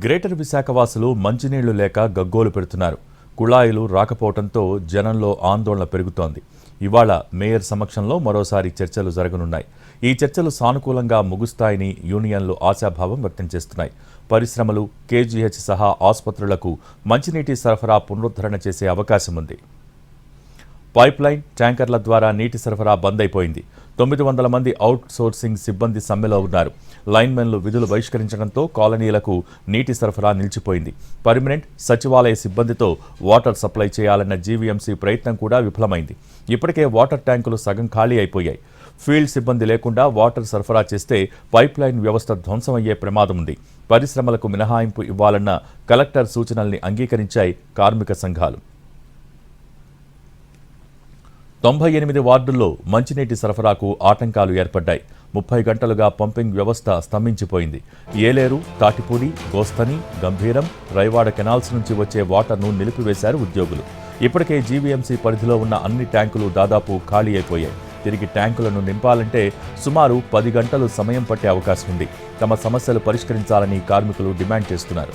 Greater విశాఖవాసులు మంచినీళ్ళు లేక గగ్గోలు పెడుతున్నారు. కుళాయిలు రాకపోవడంతో జనంలో ఆందోళన పెరుగుతోంది. ఇవాళ మేయర్ సమక్షంలో మరోసారి చర్చలు జరగనున్నాయి. ఈ చర్చలు సానుకూలంగా ముగుస్తాయని యూనియన్లు ఆశాభావం వ్యక్తం చేస్తున్నాయి. పరిశ్రమలు కేజీహెచ్ సహా ఆసుపత్రులకు మంచినీటి సరఫరా పునరుద్ధరణ చేసే అవకాశం ఉంది పైప్లైన్ ట్యాంకర్ల ద్వారా నీటి సరఫరా బంద్ అయిపోయింది. తొమ్మిది వందల మంది అవుట్ సోర్సింగ్ సిబ్బంది సమ్మెలో ఉన్నారు. లైన్మెన్లు విధులు బహిష్కరించడంతో కాలనీలకు నీటి సరఫరా నిలిచిపోయింది. పర్మనెంట్ సచివాలయ సిబ్బందితో వాటర్ సప్లై చేయాలన్న జీవీఎంసీ ప్రయత్నం కూడా విఫలమైంది. ఇప్పటికే వాటర్ ట్యాంకులు సగం ఖాళీ అయిపోయాయి. ఫీల్డ్ సిబ్బంది లేకుండా వాటర్ సరఫరా చేస్తే పైప్లైన్ వ్యవస్థ ధ్వంసమయ్యే ప్రమాదం ఉంది. పరిశ్రమలకు మినహాయింపు ఇవ్వాలన్న కలెక్టర్ సూచనల్ని అంగీకరించాయి కార్మిక సంఘాలు. తొంభై ఎనిమిది వార్డుల్లో మంచినీటి సరఫరాకు ఆటంకాలు ఏర్పడ్డాయి. ముప్పై గంటలుగా పంపింగ్ వ్యవస్థ స్తంభించిపోయింది. ఏలేరు తాటిపూడి గోస్తని గంభీరం రైవాడ కెనాల్స్ నుంచి వచ్చే వాటర్ను నిలిపివేశారు ఉద్యోగులు. ఇప్పటికే జీవీఎంసీ పరిధిలో ఉన్న అన్ని ట్యాంకులు దాదాపు ఖాళీ అయిపోయాయి. తిరిగి ట్యాంకులను నింపాలంటే సుమారు పది గంటలు సమయం పట్టే అవకాశం ఉంది. తమ సమస్యలు పరిష్కరించాలని కార్మికులు డిమాండ్ చేస్తున్నారు.